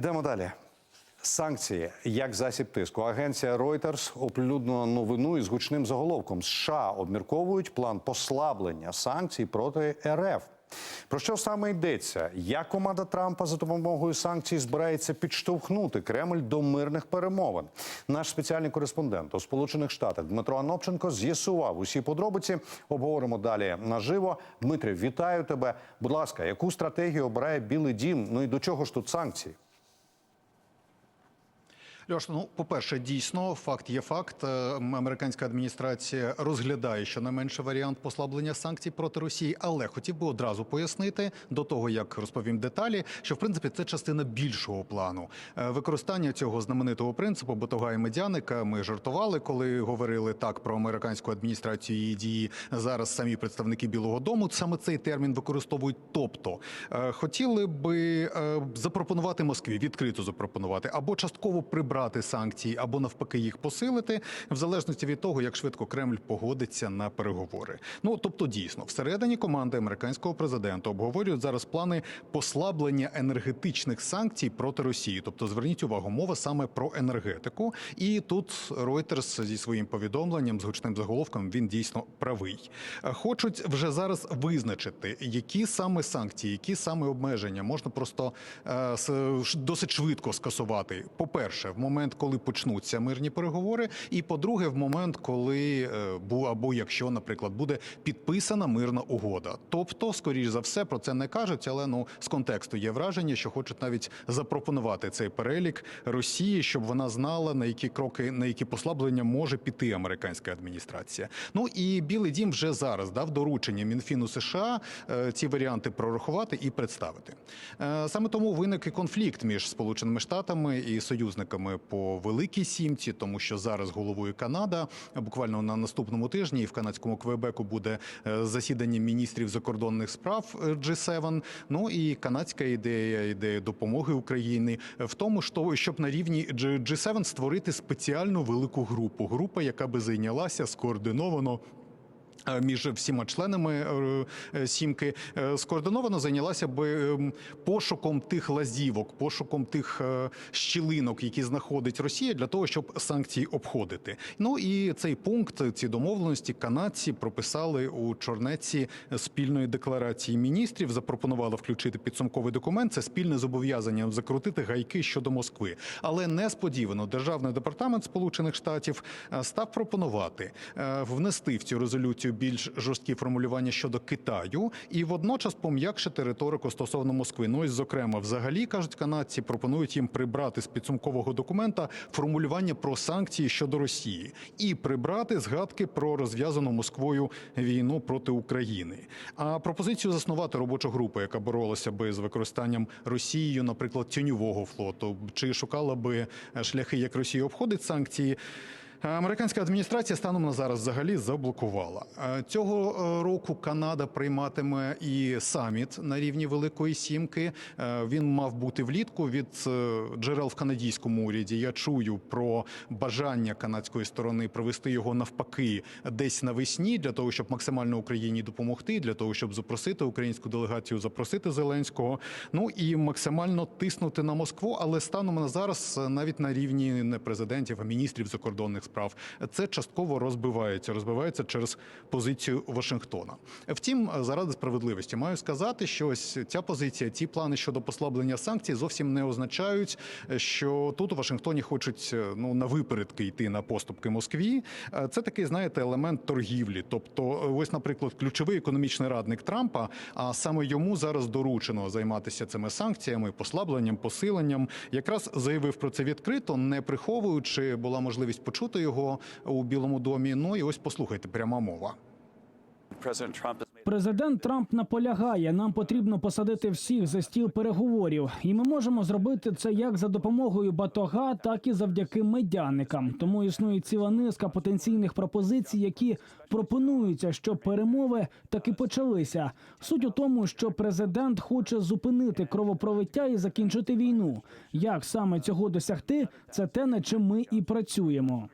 Йдемо далі. Санкції як засіб тиску. Агенція Reuters оприлюднила новину із гучним заголовком: США обмірковують план послаблення санкцій проти РФ. Про що саме йдеться? Як команда Трампа за допомогою санкцій збирається підштовхнути Кремль до мирних перемовин? Наш спеціальний кореспондент у Сполучених Штатах Дмитро Анопченко з'ясував усі подробиці. Обговоримо далі наживо. Дмитрий, вітаю тебе. Будь ласка, яку стратегію обирає Білий Дім? Ну і до чого ж тут санкції? Льош, ну по-перше, дійсно факт є факт. Е, Американська адміністрація розглядає щонайменше варіант послаблення санкцій проти Росії, але хотів би одразу пояснити до того, як розповім деталі, що в принципі це частина більшого плану. Е, Використання цього знаменитого принципу Ботога і медяника. Ми жартували, коли говорили так про американську адміністрацію її дії. Зараз самі представники Білого Дому саме цей термін використовують. Тобто е, хотіли би запропонувати Москві, відкрито запропонувати або частково прибрати санкції, або навпаки їх посилити, в залежності від того, як швидко Кремль погодиться на переговори. Ну тобто, дійсно, всередині команди американського президента обговорюють зараз плани послаблення енергетичних санкцій проти Росії. Тобто, зверніть увагу, мова саме про енергетику. І тут Reuters зі своїм повідомленнем з гучним заголовком він дійсно правий. Хочуть вже зараз визначити, які саме санкції, які саме обмеження можна просто е, досить швидко скасувати. По-перше, в момент, коли почнуться мирні переговори, і по-друге, в момент, коли е, або якщо, наприклад, буде підписана мирна угода. Тобто, скоріш за все, про це не кажуть, але ну з контексту є враження, що хочуть навіть запропонувати цей перелік Росії, щоб вона знала на які кроки, на які послаблення може піти американська адміністрація. Ну і Білий Дім вже зараз дав доручення Мінфіну США е, ці варіанти прорахувати і представити. Е, Саме тому виник і конфлікт між Сполученими Штатами і союзниками по Великій Сімці, тому що зараз головує Канада. Буквально на наступному тижні в канадському Квебеку буде е, засідання міністрів закордонних справ е, G7. Ну і канадська ідея, ідея допомоги Україні в тому, що щоб на рівні G- G7 створити спеціальну велику групу. Група, яка би зайнялася скоординовано. Е, Між всіма членами е, е, сімки скоординовано зайнялася би ем, пошуком тих лазівок, пошуком тих щілинок, які знаходить Росія, для того, щоб санкції обходити. Ну і цей пункт, ці домовленості канадці прописали у чорнеці спільної декларації міністрів. Запропонували включити підсумковий документ. Це спільне зобов'язання закрутити гайки щодо Москви. Але несподівано державний департамент Сполучених Штатів став пропонувати внести в цю резолюцію більш жорсткі формулювання щодо Китаю і водночас пом'якшити риторику стосовно Москви. Ну і зокрема, взагалі кажуть канадці, пропонують їм прибрати з підсумкового документа формулювання про санкції щодо Росії і прибрати згадки про розв'язану Москвою війну проти України. А пропозицію заснувати робочу групу, яка боролася би з використанням Росією, наприклад, тіньового флоту, чи шукала би шляхи, як Росія обходить санкції. Американська адміністрація станом на зараз взагалі заблокувала Е, цього е, року. Канада прийматиме і саміт на рівні Великої Сімки. Е, Він мав бути влітку від е, джерел в канадійському уряді. Я чую про бажання канадської сторони провести його навпаки десь навесні, для того, щоб максимально Україні допомогти, для того, щоб запросити українську делегацію, запросити Зеленського. Ну і максимально тиснути на Москву. Але станом на зараз, е, навіть на рівні не президентів, а міністрів закордонних справ, це частково розбивається. Розбивається через позицію Вашингтона. Втім, заради справедливості маю сказати, що ось ця позиція, ці плани щодо послаблення санкцій зовсім не означають, що тут у Вашингтоні хочуть ну на випередки йти на поступки Москві. Це такий, знаєте, елемент торгівлі. Тобто, ось, наприклад, ключовий економічний радник Трампа, а саме йому зараз доручено займатися цими санкціями, послабленням, посиленням. Якраз заявив про це відкрито, не приховуючи, була можливість почути його у Білому домі. Ну і ось послухайте, пряма мова. Президент Трамп наполягає, нам потрібно посадити всіх за стіл переговорів, і ми можемо зробити це як за допомогою батога, так і завдяки медяникам. Тому існує ціла низка потенційних пропозицій, які пропонуються, щоб перемови таки почалися. Суть у тому, що президент хоче зупинити кровопролиття і закінчити війну. Як саме цього досягти, це те, над чим ми і працюємо.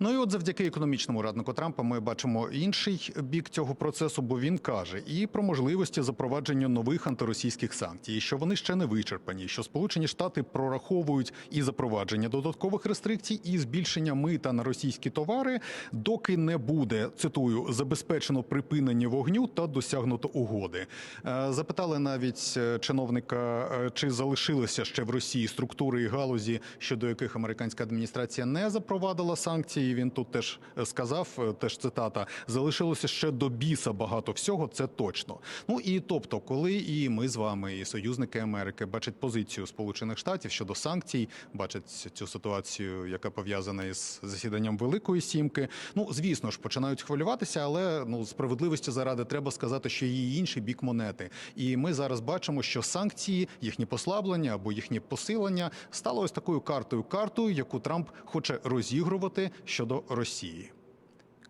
Ну і от завдяки економічному раднику Трампа ми бачимо інший бік цього процесу, бо він каже і про можливості запровадження нових антиросійських санкцій, що вони ще не вичерпані, що Сполучені Штати прораховують і запровадження додаткових рестрикцій, і збільшення мита на російські товари, доки не буде цитую забезпечено припинення вогню та досягнуто угоди. Е, Запитали навіть е, чиновника, е, чи залишилися ще в Росії структури і галузі, щодо яких американська адміністрація не запровадила санкції. Він тут теж е, сказав, е, теж цитата: залишилося ще до біса багато всього. Це точно. Ну і тобто, коли і ми з вами, і союзники Америки бачать позицію Сполучених Штатів щодо санкцій, бачать цю ситуацію, яка пов'язана із засіданням Великої Сімки. Ну звісно ж, починають хвилюватися, але ну справедливості заради треба сказати, що є інший бік монети. І ми зараз бачимо, що санкції, їхні послаблення або їхнє посилення стало ось такою картою, картою, яку Трамп хоче розігрувати щодо Росії.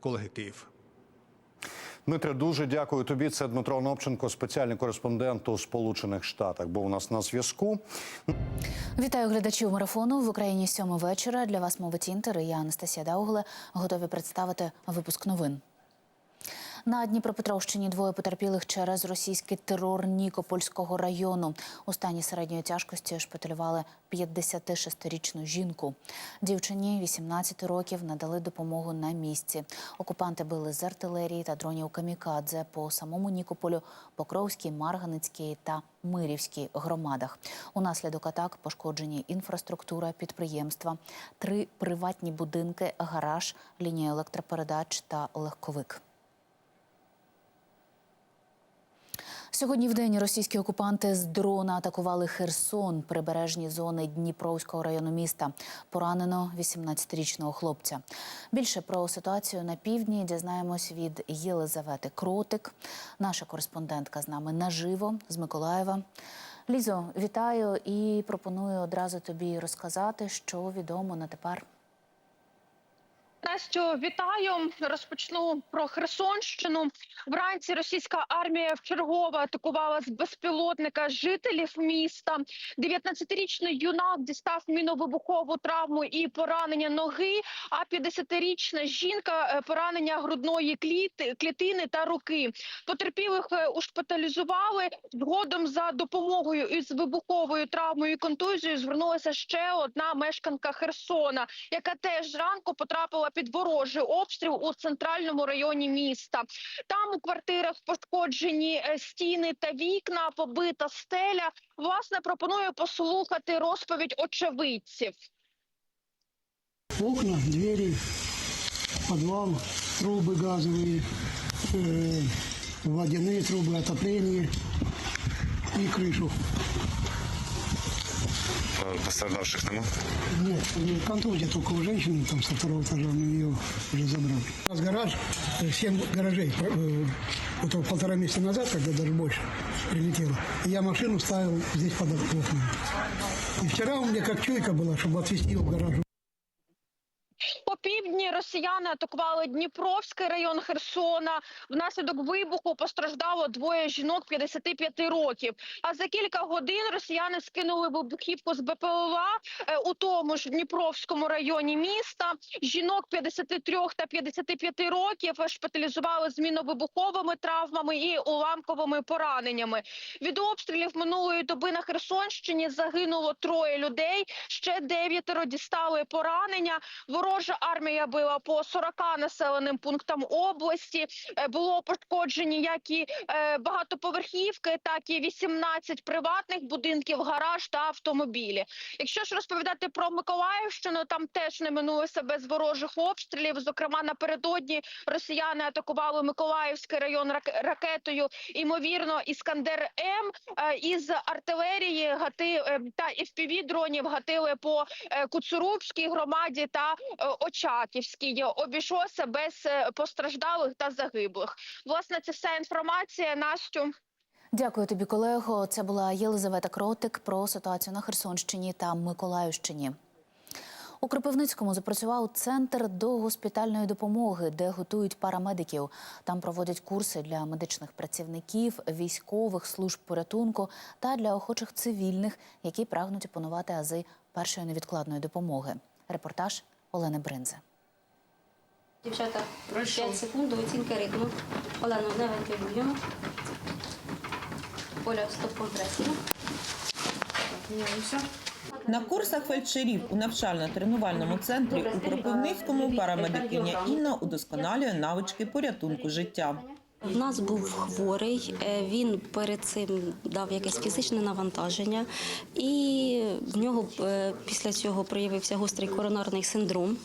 Колеги Київ. Дмитре, дуже дякую тобі. Це Дмитро Новченко, спеціальний кореспондент у Сполучених Штатах. Був у нас на зв'язку. Вітаю глядачів марафону в Україні сьома вечора. Для вас мовить інтер. і Я Анастасія Даугле готові представити випуск новин. На Дніпропетровщині двоє потерпілих через російський терор Нікопольського району. У стані середньої тяжкості шпиталювали 56-річну жінку. Дівчині 18 років надали допомогу на місці. Окупанти били з артилерії та дронів камікадзе по самому Нікополю, Покровській, Марганицькій та Мирівській громадах. Унаслідок атак пошкоджені інфраструктура підприємства, три приватні будинки, гараж, лінія електропередач та легковик. Сьогодні в день російські окупанти з дрона атакували Херсон, прибережні зони Дніпровського району міста. Поранено 18-річного хлопця. Більше про ситуацію на півдні дізнаємось від Єлизавети Кротик. Наша кореспондентка з нами наживо з Миколаєва. Лізо, вітаю і пропоную одразу тобі розказати, що відомо на тепер. Настю, вітаю. Розпочну про Херсонщину. Вранці російська армія вчергово атакувала з безпілотника жителів міста. 19-річний юнак дістав міновибухову травму і поранення ноги. А 50-річна жінка е, поранення грудної клітини та руки. Потерпілих е, ушпиталізували. Згодом за допомогою із вибуховою травмою і контузією звернулася ще одна мешканка Херсона, яка теж зранку потрапила під ворожий обстріл у центральному районі міста. Там у квартирах пошкоджені е, стіни та вікна, побита стеля. Власне, пропоную послухати розповідь очевидців. Окна, двери, подвал, трубы газовые, э, водяные трубы, отопление и крышу. Пострадавших нема? Нет, не контузия только у женщины там со второго этажа, мы ее уже забрали. У нас гараж, э, семь гаражей, э, вот полтора месяца назад, когда даже больше прилетело, я машину ставил здесь под окнами. И вчера у меня как чуйка была, чтобы отвезти его в гараж. По півдні росіяни атакували Дніпровський район Херсона. Внаслідок вибуху постраждало двоє жінок 55 років. А за кілька годин росіяни скинули вибухівку з БПЛА е, у тому ж Дніпровському районі міста. Жінок 53 та 55 років шпиталізували з міновибуховими травмами і уламковими пораненнями. Від обстрілів минулої доби на Херсонщині загинуло троє людей. Ще дев'ятеро дістали поранення. Ворожа армія била по 40 населеним пунктам області. Е, Було пошкоджені як і е, багатоповерхівки, так і 18 приватних будинків, гараж та автомобілі. Якщо ж розповідати про Миколаївщину, там теж не минулося без ворожих обстрілів. Зокрема, напередодні росіяни атакували Миколаївський район рак- ракетою. Імовірно, іскандер М е, із артилерії гати та fpv дронів гатили по Куцурубській громаді та Очаківській. Обійшлося без е, постраждалих та загиблих. Власне, це вся інформація. Настю. Дякую тобі, колего. Це була Єлизавета Кротик про ситуацію на Херсонщині та Миколаївщині. У Кропивницькому запрацював центр догоспітальної допомоги, де готують парамедиків. Там проводять курси для медичних працівників, військових служб порятунку та для охочих цивільних, які прагнуть опанувати ази першої невідкладної допомоги. Репортаж Олени Бринзе. Дівчата, 5 секунд до оцінки ритму. Олено, не вентилюємо. Оля, стоп. Міняємося. На курсах фельдшерів у навчально-тренувальному центрі у Кропивницькому парамедикиня Інна удосконалює навички порятунку життя. У нас був хворий, е, він перед цим дав якесь фізичне навантаження, і в нього е, після цього проявився гострий коронарний синдром.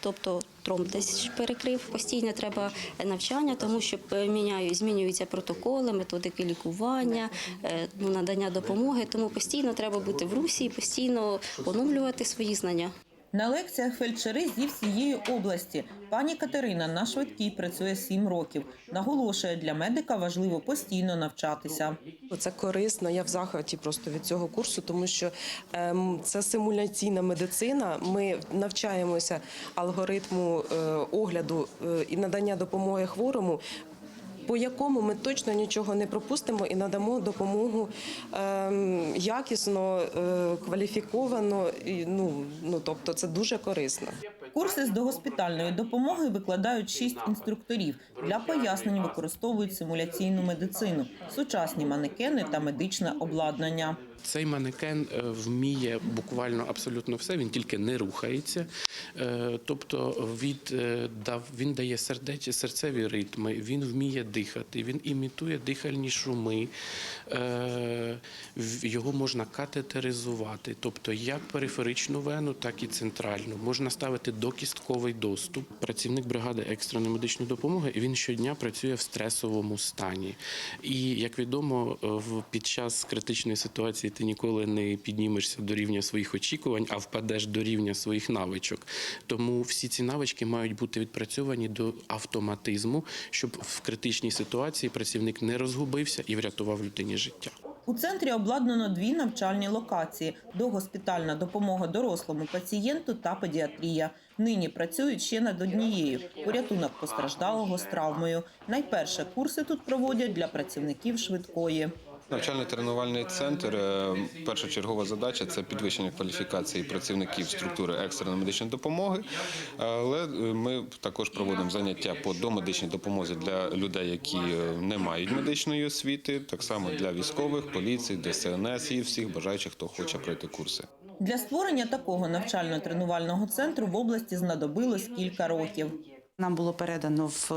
Тобто тромб десь перекрив. Постійно треба навчання, тому що е, змінюються протоколи, методики лікування, ну, надання допомоги. Тому постійно треба бути в русі і постійно оновлювати свої знання. На лекціях фельдшери зі всієї області. Пані Катерина на швидкій працює сім років. Наголошує, для медика важливо постійно навчатися. Це корисно. Я в захваті просто від цього курсу, тому що ем, це симуляційна медицина. Ми навчаємося алгоритму е, огляду е, і надання допомоги хворому. По якому ми точно нічого не пропустимо і надамо допомогу ем, якісно, е, кваліфіковано. І, ну, ну тобто, це дуже корисно. Курси з догоспітальної допомоги викладають шість інструкторів. Для пояснень використовують симуляційну медицину, сучасні манекени та медичне обладнання. Цей манекен е, вміє буквально абсолютно все, він тільки не рухається. Е, Тобто від, е, він дає сердечі, серцеві ритми, він вміє дихати, він імітує дихальні шуми, його можна катетеризувати, тобто як периферичну вену, так і центральну. Можна ставити докістковий доступ. Працівник бригади екстреної медичної допомоги він щодня працює в стресовому стані. І як відомо, під час критичної ситуації ти ніколи не піднімешся до рівня своїх очікувань, а впадеш до рівня своїх навичок. Тому всі ці навички мають бути відпрацьовані до автоматизму, щоб в критичній ситуації працівник не розгубився і врятував людині життя. У центрі обладнано дві навчальні локації: догоспітальна допомога дорослому пацієнту та педіатрія. Нині працюють ще над однією порятунок постраждалого з травмою. Найперше курси тут проводять для працівників швидкої. Навчально-тренувальний центр. е, Першочергова задача це підвищення кваліфікації працівників структури екстреної медичної допомоги. Але е, ми також проводимо заняття по домедичній допомозі для людей, які е, не мають медичної освіти, так само для військових, поліції, ДСНС і всіх бажаючих, хто хоче пройти курси. Для створення такого навчально-тренувального центру в області знадобилось кілька років. Нам було передано в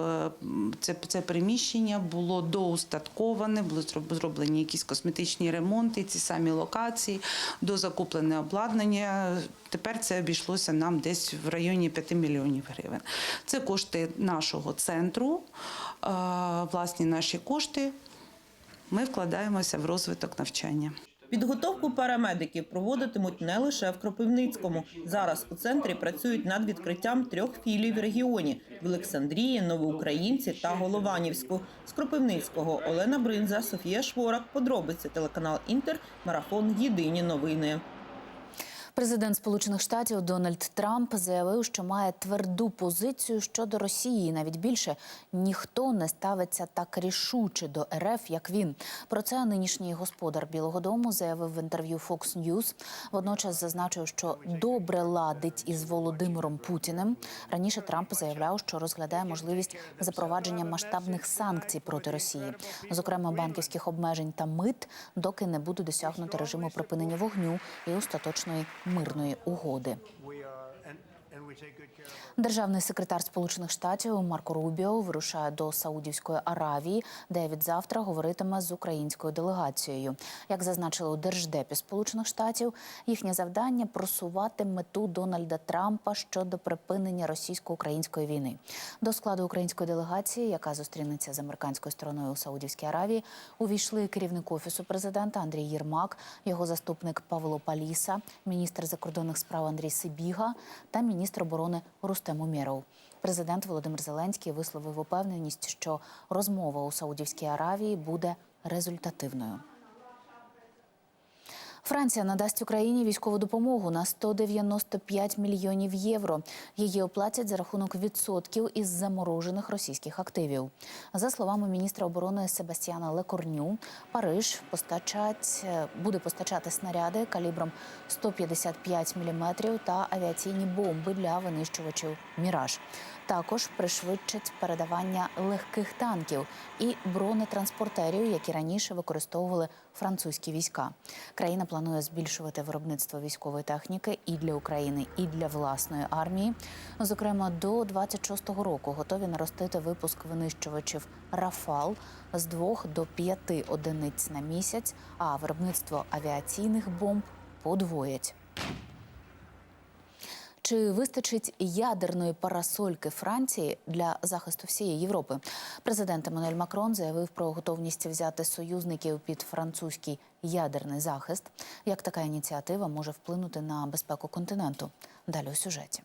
це, це приміщення, було доустатковане, були зроб- зроблені якісь косметичні ремонти, ці самі локації, дозакуплене обладнання. Тепер це обійшлося нам десь в районі 5 мільйонів гривень. Це кошти нашого центру, е, власні наші кошти. Ми вкладаємося в розвиток навчання. Підготовку парамедиків проводитимуть не лише в Кропивницькому. Зараз у центрі працюють над відкриттям трьох філій в регіоні в Олександрії, Новоукраїнці та Голованівську. З Кропивницького Олена Бринза, Софія Шворак. Подробиці телеканал Інтер. Марафон. Єдині новини. Президент Сполучених Штатів Дональд Трамп заявив, що має тверду позицію щодо Росії. Навіть більше ніхто не ставиться так рішуче до РФ, як він. Про це нинішній господар Білого Дому заявив в інтерв'ю Fox News. Водночас зазначив, що добре ладить із Володимиром Путіним. Раніше Трамп заявляв, що розглядає можливість запровадження масштабних санкцій проти Росії, зокрема банківських обмежень та мит, доки не буде досягнуто режиму припинення вогню і остаточної мирної угоди. Державний секретар Сполучених Штатів Марко Рубіо вирушає до Саудівської Аравії, де від завтра говоритиме з українською делегацією. Як зазначили у держдепі Сполучених Штатів, їхнє завдання просувати мету Дональда Трампа щодо припинення російсько-української війни. До складу української делегації, яка зустрінеться з американською стороною у Саудівській Аравії, увійшли керівник офісу президента Андрій Єрмак, його заступник Павло Паліса, міністр закордонних справ Андрій Сибіга та міністр оборони Рустем міров Президент Володимир Зеленський висловив упевненість, що розмова у Саудівській Аравії буде результативною. Франція надасть Україні військову допомогу на 195 мільйонів євро. Її оплатять за рахунок відсотків із заморожених російських активів. За словами міністра оборони Себастьяна Лекорню, Париж постачать буде постачати снаряди калібром 155 мм та авіаційні бомби для винищувачів Міраж. Також пришвидшить передавання легких танків і бронетранспортерів, які раніше використовували французькі війська. Країна планує збільшувати виробництво військової техніки і для України, і для власної армії. Зокрема, до 26-го року готові наростити випуск винищувачів Рафал з двох до п'яти одиниць на місяць, а виробництво авіаційних бомб подвоять. Чи вистачить ядерної парасольки Франції для захисту всієї Європи? Президент Еммануель Макрон заявив про готовність взяти союзників під французький ядерний захист. Як така ініціатива може вплинути на безпеку континенту? Далі у сюжеті.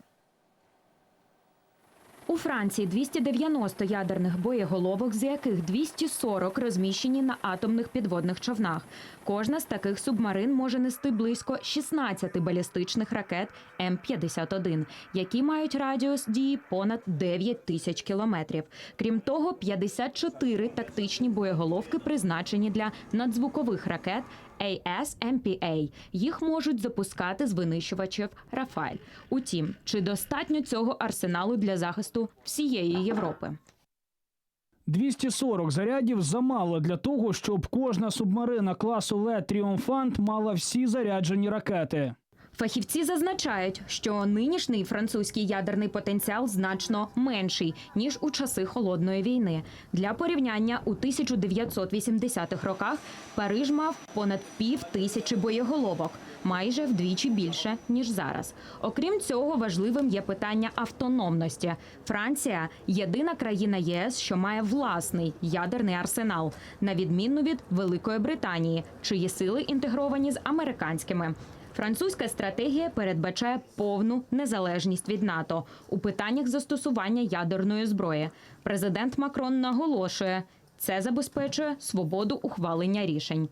У Франції 290 ядерних боєголовок, з яких 240 розміщені на атомних підводних човнах. Кожна з таких субмарин може нести близько 16 балістичних ракет М-51, які мають радіус дії понад 9 тисяч кілометрів. Крім того, 54 тактичні боєголовки призначені для надзвукових ракет ASMPA. Їх можуть запускати з винищувачів Рафаль. Утім, чи достатньо цього арсеналу для захисту всієї Європи? 240 зарядів замало для того, щоб кожна субмарина класу Ле Тріумфант мала всі заряджені ракети. Фахівці зазначають, що нинішній французький ядерний потенціал значно менший ніж у часи холодної війни. Для порівняння у 1980-х роках Париж мав понад пів тисячі боєголовок, майже вдвічі більше ніж зараз. Окрім цього, важливим є питання автономності. Франція єдина країна ЄС, що має власний ядерний арсенал, на відміну від Великої Британії, чиї сили інтегровані з американськими. Французька стратегія передбачає повну незалежність від НАТО у питаннях застосування ядерної зброї. Президент Макрон наголошує, це забезпечує свободу ухвалення рішень.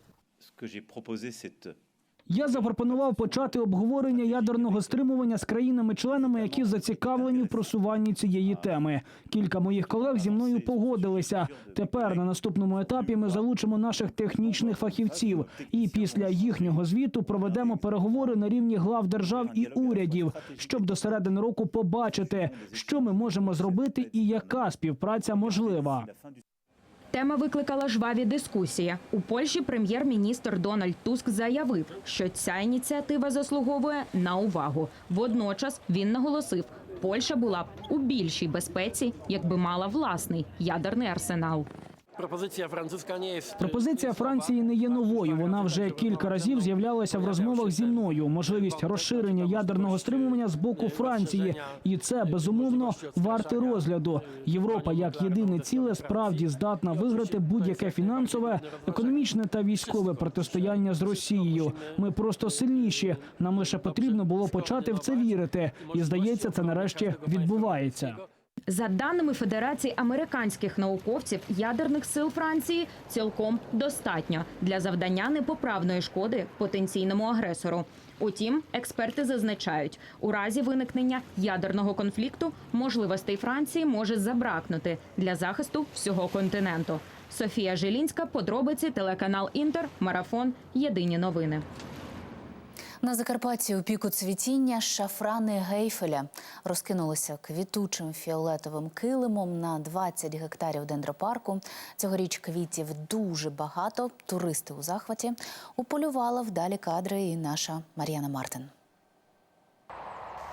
Я запропонував почати обговорення ядерного стримування з країнами-членами, які зацікавлені в просуванні цієї теми. Кілька моїх колег зі мною погодилися. Тепер на наступному етапі ми залучимо наших технічних фахівців, і після їхнього звіту проведемо переговори на рівні глав держав і урядів, щоб до середини року побачити, що ми можемо зробити і яка співпраця можлива. Тема викликала жваві дискусії. У Польщі прем'єр-міністр Дональд Туск заявив, що ця ініціатива заслуговує на увагу. Водночас він наголосив, Польща була б у більшій безпеці, якби мала власний ядерний арсенал. Пропозиція французька не є Пропозиція Франції не є новою. Вона вже кілька разів з'являлася в розмовах зі мною. Можливість розширення ядерного стримування з боку Франції, і це безумовно варте розгляду. Європа як єдине ціле справді здатна виграти будь-яке фінансове, економічне та військове протистояння з Росією. Ми просто сильніші. Нам лише потрібно було почати в це вірити, і здається, це нарешті відбувається. За даними Федерації американських науковців, ядерних сил Франції цілком достатньо для завдання непоправної шкоди потенційному агресору. Утім, експерти зазначають, у разі виникнення ядерного конфлікту можливостей Франції може забракнути для захисту всього континенту. Софія Жилінська, подробиці, телеканал Інтер, марафон. Єдині новини. На Закарпатті у піку цвітіння шафрани гейфеля розкинулися квітучим фіолетовим килимом на 20 гектарів дендропарку. Цьогоріч квітів дуже багато. Туристи у захваті. Уполювала вдалі кадри і наша Мар'яна Мартин.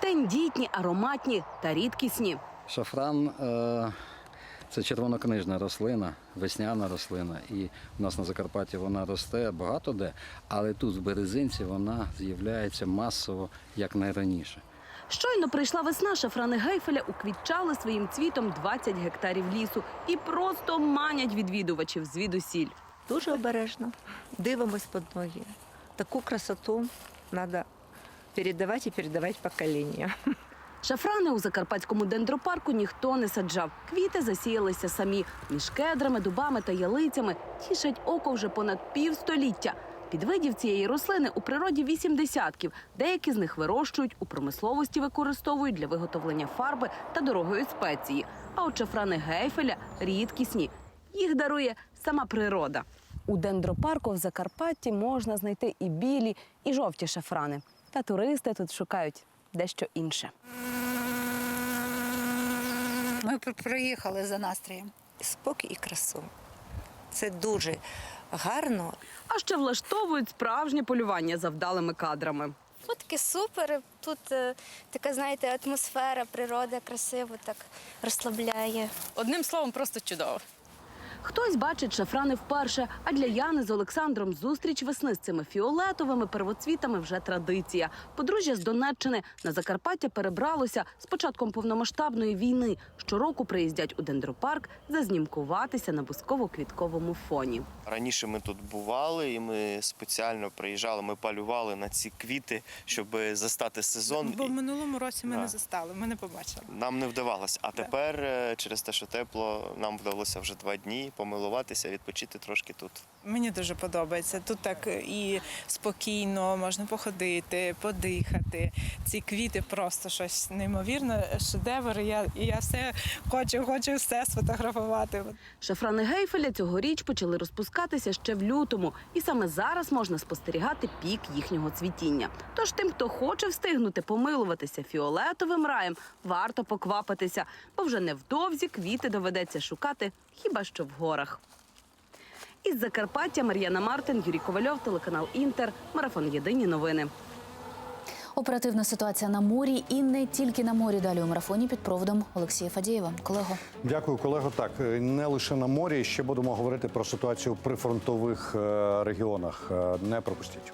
Тендітні, ароматні та рідкісні. Шафран е, це червонокнижна рослина, весняна рослина. І у нас на Закарпатті вона росте багато де, але тут, в березинці, вона з'являється масово як найраніше. Щойно прийшла весна, шафрани гейфеля уквітчали своїм цвітом 20 гектарів лісу і просто манять відвідувачів звідусіль. Дуже обережно дивимось під ноги. Таку красоту треба передавати і передавати покоління. Шафрани у закарпатському дендропарку ніхто не саджав. Квіти засіялися самі між кедрами, дубами та ялицями. Тішать око вже понад півстоліття. Підвидів цієї рослини у природі вісім десятків. Деякі з них вирощують, у промисловості використовують для виготовлення фарби та дорогої спеції. А от шафрани гейфеля рідкісні. Їх дарує сама природа. У дендропарку в Закарпатті можна знайти і білі, і жовті шафрани. Та туристи тут шукають дещо інше. Ми приїхали за настроєм. Спокій і красу. Це дуже гарно. А ще влаштовують справжнє полювання за вдалими кадрами. Фотки супер. Тут е, така, знаєте, атмосфера, природа красиво так розслабляє. Одним словом, просто чудово. Хтось бачить шафрани вперше, а для Яни з Олександром зустріч весни з цими фіолетовими первоцвітами вже традиція. Подружжя з Донеччини на Закарпаття перебралося з початком повномасштабної війни. Щороку приїздять у дендропарк зазнімкуватися на бусково-квітковому фоні. Раніше ми тут бували, і ми спеціально приїжджали, ми полювали на ці квіти, щоб застати сезон. Бо в минулому році ми Да. не застали, ми не побачили. Нам не вдавалося. А тепер, е, через те, що тепло, нам вдалося вже два дні помилуватися, відпочити трошки тут. Мені дуже подобається. Тут так і спокійно можна походити, подихати. Ці квіти просто щось неймовірне, шедевр. Я, я все хочу, хочу все сфотографувати. Шафрани гейфеля цьогоріч почали розпускатися ще в лютому, і саме зараз можна спостерігати пік їхнього цвітіння. Тож тим, хто хоче встигнути помилуватися фіолетовим раєм, варто поквапитися, бо вже невдовзі квіти доведеться шукати хіба що в горах. Із Закарпаття Мар'яна Мартин, Юрій Ковальов, телеканал Інтер, марафон Єдині новини. Оперативна ситуація на морі і не тільки на морі. Далі у марафоні під проводом Олексія Фадієва. Колего. Дякую, колего. Так, не лише на морі, ще будемо говорити про ситуацію в прифронтових е, регіонах. Е, Не пропустіть.